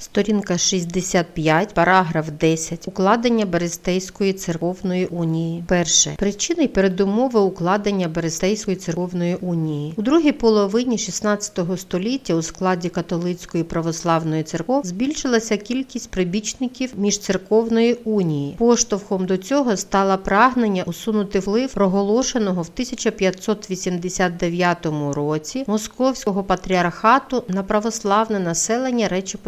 Сторінка 65, параграф 10. Укладення Берестейської церковної унії. Перше. Причини й передумови укладення Берестейської церковної унії. У другій половині 16 століття у складі католицької православної церков збільшилася кількість прибічників міжцерковної унії. Поштовхом до цього стало прагнення усунути вплив проголошеного в 1589 році Московського патріархату на православне населення Речі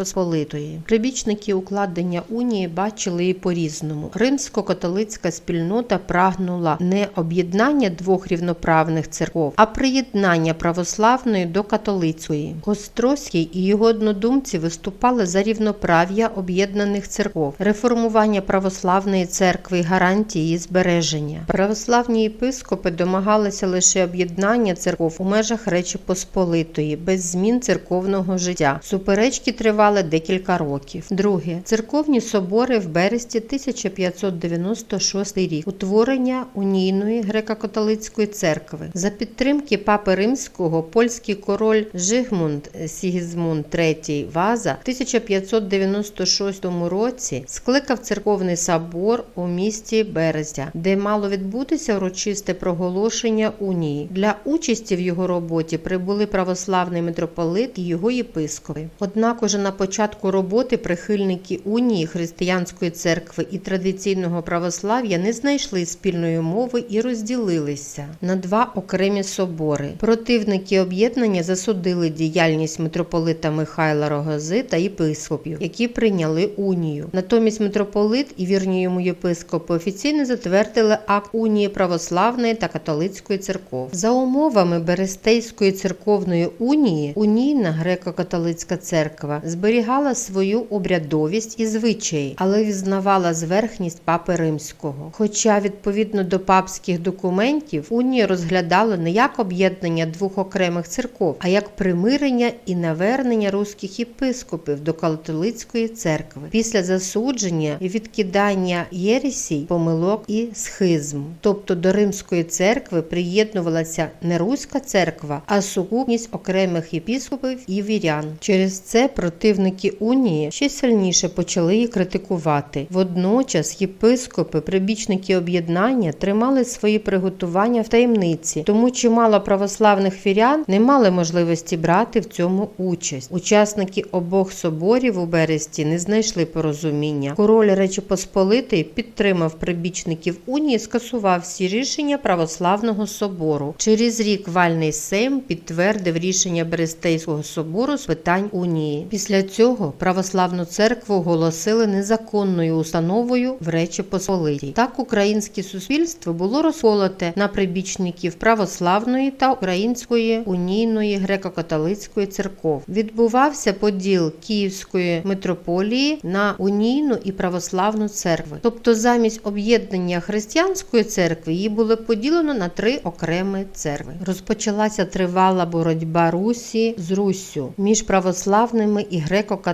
Посполитої. Прибічники укладення унії бачили її по-різному. Римсько-католицька спільнота прагнула не об'єднання двох рівноправних церков, а приєднання православної до католицької. Острозький і його однодумці виступали за рівноправ'я об'єднаних церков, реформування православної церкви і гарантії її збереження. Православні єпископи домагалися лише об'єднання церков у межах Речі Посполитої, без змін церковного життя. Суперечки тривали декілька років. Друге церковні собори в бересті 1596 рік. Утворення унійної греко-католицької церкви за підтримки папи римського польський король Жигмунд Сігізмунд III Ваза в 1596 році скликав церковний собор у місті Березя, де мало відбутися урочисте проголошення унії. Для участі в його роботі прибули православний митрополит і його єпископи. Однак уже на початку роботи прихильники унії християнської церкви і традиційного православ'я не знайшли спільної мови і розділилися на два окремі собори. Противники об'єднання засудили діяльність митрополита Михайла Рогози та єпископів, які прийняли унію. Натомість митрополит і вірні йому єпископи офіційно затвердили акт унії православної та католицької церков. За умовами Берестейської церковної унії, унійна греко-католицька церква зберігала свою обрядовість і звичаї, але визнавала зверхність папи римського. Хоча, відповідно до папських документів, унію розглядали не як об'єднання двох окремих церков, а як примирення і навернення руських єпископів до католицької церкви після засудження і відкидання єресій, помилок і схизм. Тобто до римської церкви приєднувалася не руська церква, а сукупність окремих єпископів і вірян. Через це противники унії ще сильніше почали її критикувати. Водночас єпископи, прибічники об'єднання, тримали свої приготування в таємниці, тому чимало православних вірян не мали можливості брати в цьому участь. Учасники обох соборів у бересті не знайшли порозуміння. Король Речі Посполитої підтримав прибічників унії, скасував всі рішення православного собору. Через рік вальний сейм підтвердив рішення Берестейського собору з питань унії. Після цього православну церкву оголосили незаконною установою в Речі Посполитій. Так українське суспільство було розколоте на прибічників православної та української унійної греко-католицької церков. Відбувався поділ Київської митрополії на унійну і православну церкви. Тобто, замість об'єднання християнської церкви її було поділено на три окремі церкви. Розпочалася тривала боротьба Русі з Руссю між православними і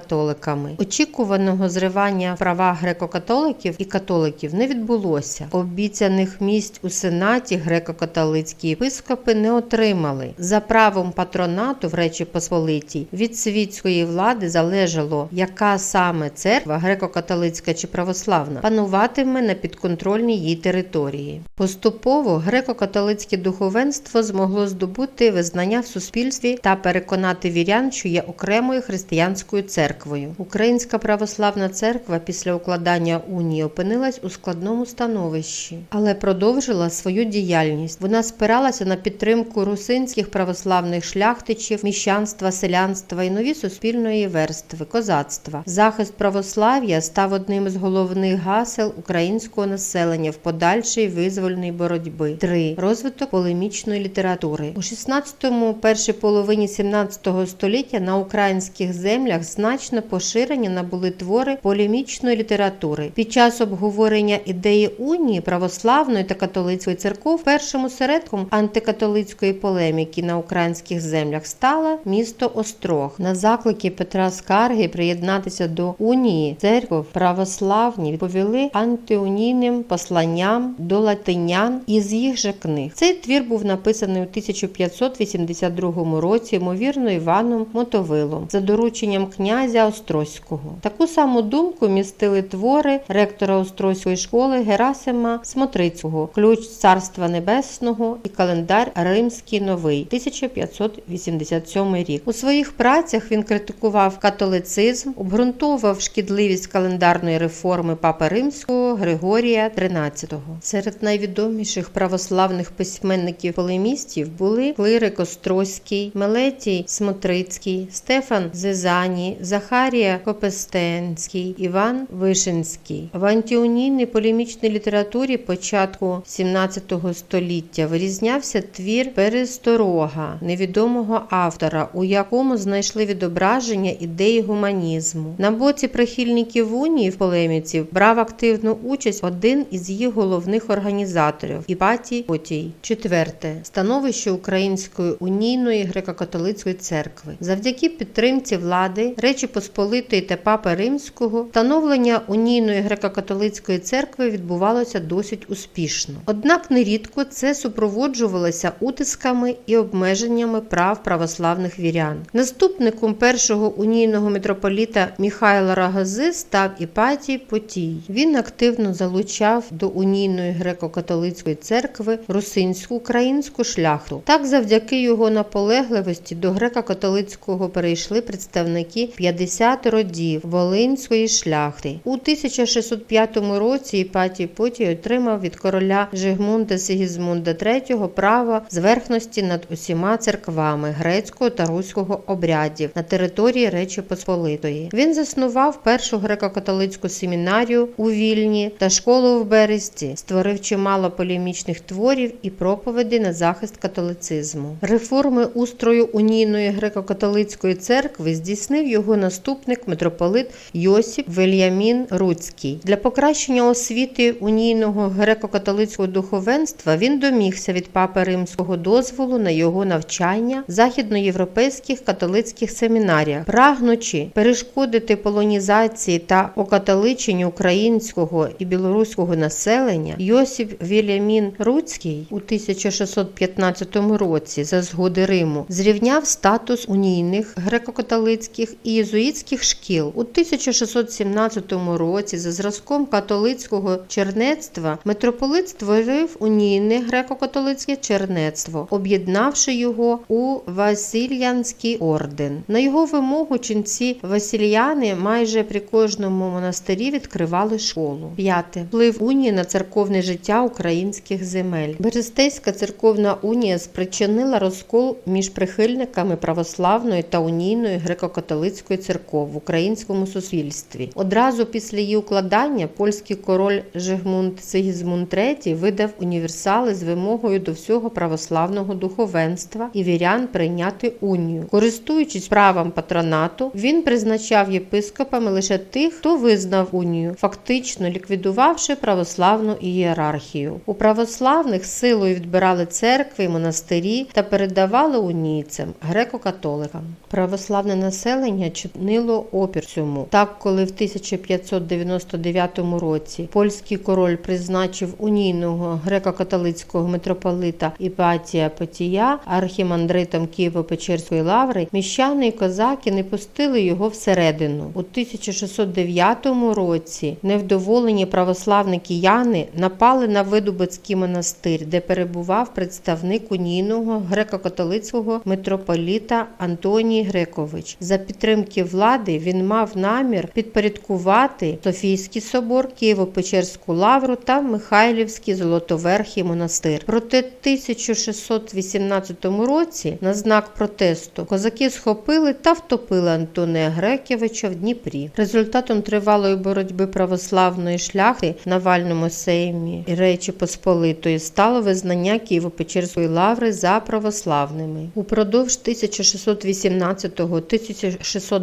греко-католиками. Очікуваного зривання права греко-католиків і католиків не відбулося. Обіцяних місць у сенаті греко-католицькі єпископи не отримали. За правом патронату в Речі Посполитій від світської влади залежало, яка саме церква, греко-католицька чи православна, пануватиме на підконтрольній їй території. Поступово греко-католицьке духовенство змогло здобути визнання в суспільстві та переконати вірян, що є окремою християнською церквою. Українська православна церква після укладання унії опинилась у складному становищі, але продовжила свою діяльність. Вона спиралася на підтримку русинських православних шляхтичів, міщанства, селянства і нові суспільної верстви, козацтва. Захист православ'я став одним із головних гасел українського населення в подальшій визвольній боротьби. 3. розвиток полемічної літератури у 16-му, першій половині 17 століття на українських землях значно поширення набули твори полемічної літератури. Під час обговорення ідеї унії православної та католицької церков першим осередком антикатолицької полеміки на українських землях стало місто Острог. На заклики Петра Скарги приєднатися до унії церков православні відповіли антиунійним посланням до латинян із їх же книг. Цей твір був написаний у 1582 році, ймовірно, Іваном Мотовилом за дорученням князя князя Острозького. Таку саму думку містили твори ректора Острозької школи Герасима Смотрицького, ключ Царства Небесного і календар Римський Новий 1587 рік. У своїх працях він критикував католицизм, обґрунтовував шкідливість календарної реформи Папи Римського Григорія XIII. Серед найвідоміших православних письменників полемістів були Клирик Острозький, Мелетій Смотрицький, Стефан Зезані, Захарія Копестенський, Іван Вишинський. В антіонійній полемічній літературі початку 17 століття вирізнявся твір Пересторога невідомого автора, у якому знайшли відображення ідеї гуманізму. На боці прихильників унії в полеміці брав активну участь один із її головних організаторів Іпатій Потій. Четверте становище Української унійної греко-католицької церкви. Завдяки підтримці влади Речі Посполитої та Папи Римського встановлення унійної греко-католицької церкви відбувалося досить успішно. Однак нерідко це супроводжувалося утисками і обмеженнями прав православних вірян. Наступником першого унійного митрополіта Михайла Рагази став Іпатій Потій. Він активно залучав до унійної греко-католицької церкви русинську українську шляхту. Так, завдяки його наполегливості до греко-католицького перейшли представники 50 родів Волинської шляхти. У 1605 році Іпатій Потій отримав від короля Жигмунда Сигізмунда III право зверхності над усіма церквами грецького та руського обрядів на території Речі Посполитої. Він заснував першу греко-католицьку семінарію у Вільні та школу в Бересті, створив чимало полемічних творів і проповідей на захист католицизму. Реформи устрою унійної греко-католицької церкви здійснив його наступник митрополит Йосип Вельямін Руцький. Для покращення освіти унійного греко-католицького духовенства він домігся від папи римського дозволу на його навчання в західноєвропейських католицьких семінаріях, прагнучи перешкодити полонізації та окатоличенню українського і білоруського населення. Йосип Вільямін Руцький у 1615 році за згоди Риму зрівняв статус унійних греко-католицьких і єзуїтських шкіл. У 1617 році за зразком католицького чернецтва митрополит створив унійне греко-католицьке чернецтво, об'єднавши його у Васильянський орден. На його вимогу ченці Васильяни майже при кожному монастирі відкривали школу. П'яте вплив унії на церковне життя українських земель. Берестейська церковна унія спричинила розкол між прихильниками православної та унійної греко-католицької церков в українському суспільстві. Одразу після її укладання польський король Жигмунд Сигізмунд III видав універсали з вимогою до всього православного духовенства і вірян прийняти унію. Користуючись правом патронату, він призначав єпископами лише тих, хто визнав унію, фактично ліквідувавши православну ієрархію. У православних силою відбирали церкви монастирі та передавали унійцям, греко-католикам. Православне населення чинило опір цьому. Так, коли в 1599 році польський король призначив унійного греко-католицького митрополита Іпатія Потія архімандритом Києво-Печерської лаври, міщани і козаки не пустили його всередину. У 1609 році невдоволені православні кияни напали на Видубицький монастир, де перебував представник унійного греко-католицького митрополіта Антоній Грекович. За підтримки влади він мав намір підпорядкувати Софійський собор, Києво-Печерську лавру та Михайлівський Золотоверхий монастир. Проте 1618 році на знак протесту козаки схопили та втопили Антонія Грекевича в Дніпрі. Результатом тривалої боротьби православної шляхти на вальному сеймі і Речі Посполитої стало визнання Києво-Печерської лаври за православними. Упродовж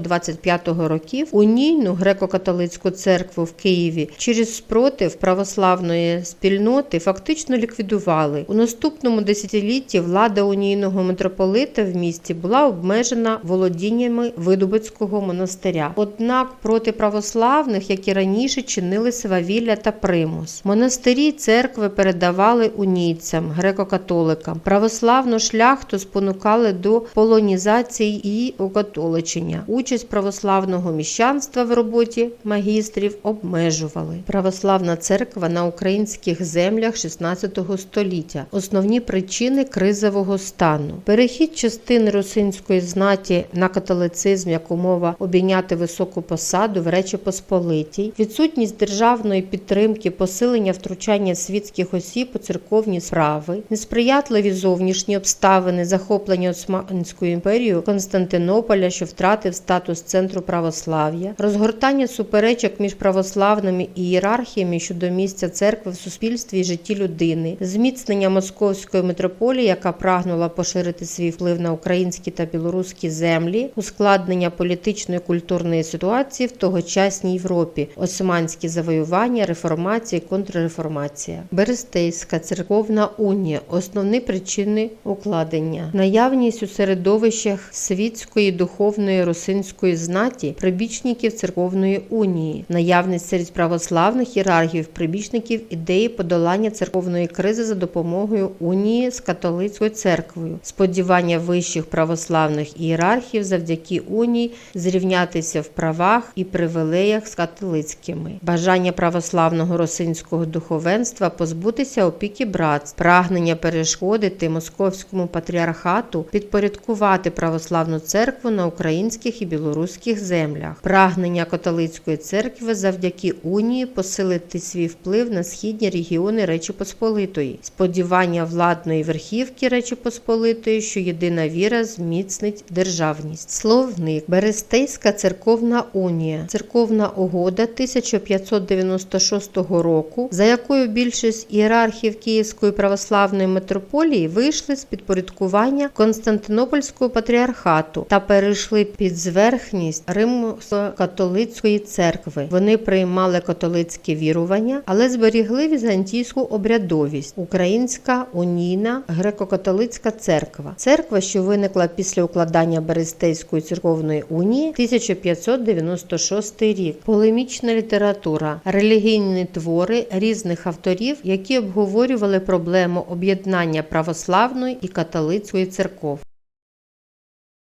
1618-1625 років унійну греко-католицьку церкву в Києві через спротив православної спільноти фактично ліквідували. У наступному десятилітті влада унійного митрополита в місті була обмежена володіннями Видубицького монастиря. Однак проти православних, як і раніше, чинили свавілля та примус. Монастирі церкви передавали унійцям, греко-католикам. Православну шляхту спонукали до полонізації і окатоличення. Участь участь православного міщанства в роботі магістрів обмежували. Православна церква на українських землях 16 століття. Основні причини кризового стану. Перехід частини русинської знаті на католицизм як умова обійняти високу посаду в Речі Посполитій, відсутність державної підтримки, посилення втручання світських осіб у церковні справи, несприятливі зовнішні обставини, захоплення Османською імперією Константинополя, що втратив статус центру православ'я, розгортання суперечок між православними і ієрархіями щодо місця церкви в суспільстві і житті людини, зміцнення московської митрополії, яка прагнула поширити свій вплив на українські та білоруські землі, ускладнення політичної і культурної ситуації в тогочасній Європі, османські завоювання, реформація контрреформація, Берестейська церковна унія, основні причини укладення, наявність у середовищах світської духовної русинської знаті прибічників церковної унії, наявність серед православних ієрархів прибічників ідеї подолання церковної кризи за допомогою унії з католицькою церквою, сподівання вищих православних ієрархів завдяки унії зрівнятися в правах і привілеях з католицькими, бажання православного росинського духовенства позбутися опіки братств, прагнення перешкодити московському патріархату підпорядкувати православну церкву на українських і білоруських землях, прагнення католицької церкви завдяки унії посилити свій вплив на східні регіони Речі Посполитої, сподівання владної верхівки Речі Посполитої, що єдина віра зміцнить державність. Словник. Берестейська церковна унія, церковна угода 1596 року, за якою більшість ієрархів Київської православної митрополії вийшли з підпорядкування Константинопольського патріархату та перейшли під зверхність Римо-католицької церкви. Вони приймали католицьке вірування, але зберігли візантійську обрядовість. Українська унійна греко-католицька церква. Церква, що виникла після укладання Берестейської церковної унії 1596 рік. Полемічна література, релігійні твори різних авторів, які обговорювали проблему об'єднання православної і католицької церков.